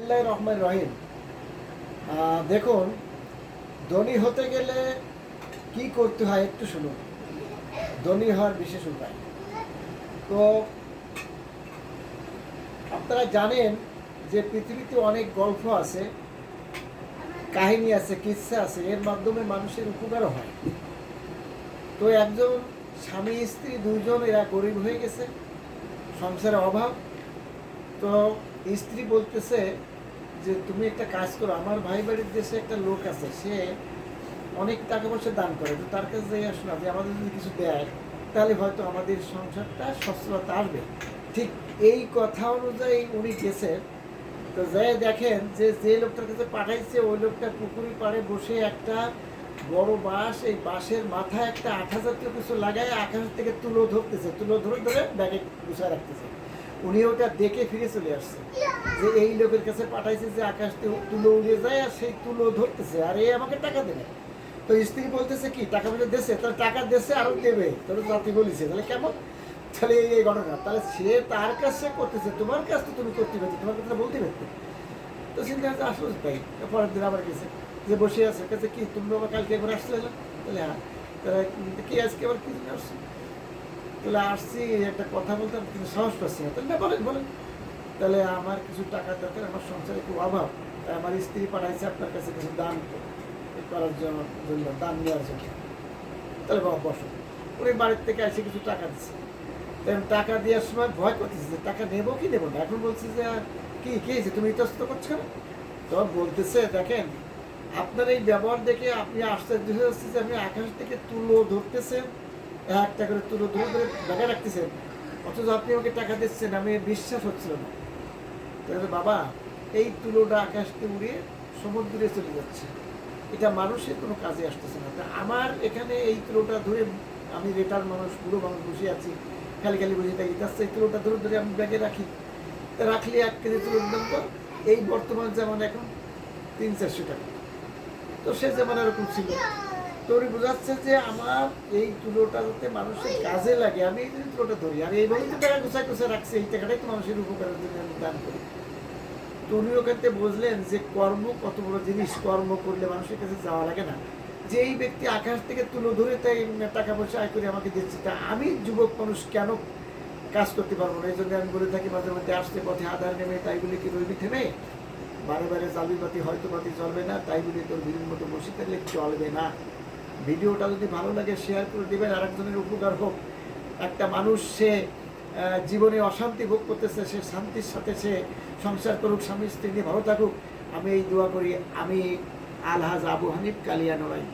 রহমান রহিম। দেখুন, ধনী হতে গেলে কি করতে হয় একটু শুনুন। ধনী হওয়ার বিশেষ উপায়। তো, আপনারা জানেন যে পৃথিবীতে অনেক গল্প আছে, কাহিনী আছে কিচ্ছা আছে, এর মাধ্যমে মানুষের উপকারও হয়। তো একজন স্বামী, স্ত্রী দুজন এরা গরিব হয়ে গেছে সংসারের অভাব তো স্ত্রী বলতেছে যে, তুমি একটা কাজ করো, আমার ভাই বাড়ির দেশে একটা লোক আছে, সে অনেক টাকা পয়সা দান করে, তো তার কাছে যাই আসো না যে, আমাদের যদি কিছু দেয়, তাহলে হয়তো আমাদের সংসারটা সচ্ছলতা আসবে। ঠিক এই কথা অনুযায়ী উনি গেছেন তো যাই দেখেন যে যে লোকটার কাছে পাঠাইছে, ওই লোকটা পুকুরি পাড়ে বসে একটা বড় বাঁশ, এই বাঁশের মাথায় একটা আঠা জাতীয় কিছু লাগায় আকাশ থেকে তুলো ধরতেছে, তুলো ধরে ধরে ব্যাগে গুছায় রাখতেছে। উনি ওটা দেখে ফিরে চলে আসছে। যে এই লোকের কাছে পাঠাইছে যে আকাশ তুলো উড়িয়ে যায় আর সেই তুলো ধরতেছে, আর এই আমাকে টাকা দেবে। তো স্ত্রী বলতেছে কি, টাকা পয়সা দেশে তাহলে টাকা দেশে আরও দেবে, তাহলে জাতি বলিছে, তাহলে কেমন? তাহলে এই ঘটনা, তাহলে সে তার কাছে করতেছে, তোমার কাছ তো তুমি করতে পারছ তোমার কথা বলতে পারতে। তো চিন্তা হচ্ছে আসলে তাই, পরের দিন আবার গেছে, যে বসে আছে, কাছে কি, তুমি বাবা কালকে একবার আসলে তাহলে হ্যাঁ। তাহলে, কি আজকে আবার কি আসছো? তাহলে আসছি, একটা কথা বলতে, কিন্তু সাহস পাচ্ছি না। তাহলে বলেন বলেন। তাহলে আমার কিছু টাকা দরকার, আমার সংসারে খুব অভাব। তাই আমার স্ত্রী পাঠাইছে আপনার কাছে কিছু দান করার জন্য দান নেওয়ার জন্য। তাহলে বাবা, বসো। উনি বাড়ির থেকে এসে কিছু টাকা দিচ্ছে তাই টাকা দেওয়ার সময় ভয় করতেছি যে টাকা নেব কি নেব না। এখন বলছি যে, কি কি হয়েছে? তুমি ইতস্ত করছ কেন? তো বলতেছে, দেখেন, আপনার এই ব্যবহার দেখে আপনি আশ্চর্য হয়ে যাচ্ছে যে আমি আকাশ থেকে তুলো ধরতেছেন। একটা করে তুলো ধরে ধরে ব্যাগে রাখতেছেন। অথচ আপনি আমাকে টাকা দিচ্ছেন, আমি বিশ্বাস হচ্ছিল না। তাহলে বাবা, এই তুলোটা আকাশ থেকে উড়িয়ে সমুদ্রে চলে যাচ্ছে। এটা মানুষের কোনো কাজে আসতেছে না। আমার এখানে এই তুলোটা ধরে আমি রেটার মানুষ পুরো মানুষ বসে আছি, খালি খালি বসে থাকি। তার সেই তুলোটা ধরে ধরে আমি ব্যাগে রাখি। তা রাখলে এক কেজি তুলোর দাম তো এই বর্তমান যেমন এখন তিন চারশো টাকা। তো সে যেমন এরকম ছিল। তো উনি বোঝাচ্ছে যে আমার এই তুলোটা যাতে মানুষের কাজে লাগে। আমি এই তুলোটা ধরি। আর এইভাবে তো টাকা গুছাই গুছাই রাখছি, এই টাকাটাই তো মানুষের উপকারের জন্য আমি দান করি। তো উনি ওখান বুঝলেন যে কর্ম, কত বড় জিনিস, কর্ম করলে মানুষের কাছে যাওয়া লাগে না। যে এই ব্যক্তি আকাশ থেকে তুলো ধরে তাই টাকা পয়সা আয় করে আমাকে দিচ্ছে, তা আমি যুবক মানুষ কেন কাজ করতে পারব না? এই জন্য আমি বলে থাকি, মাঝে মধ্যে আসতে পথে আধার নেমে তাই বলে কি রইবি থেমে? বারে বারে জালবি বাতি হয়তো বাতি চলবে না, তাই বলে তোর ভিড়ের মতো বসে থাকলে চলবে না। ভিডিওটা যদি ভালো লাগে শেয়ার করে দেবেন, আরেকজনের উপকার হোক। একটা মানুষ, সে জীবনে অশান্তি ভোগ করতেছে, সে শান্তির সাথে সে সংসার করুক স্বামী স্ত্রী নিয়ে ভালো থাকুক। আমি এই দোয়া করি, আমি আলহাজ আবু হানিফ কালিয়া নড়াই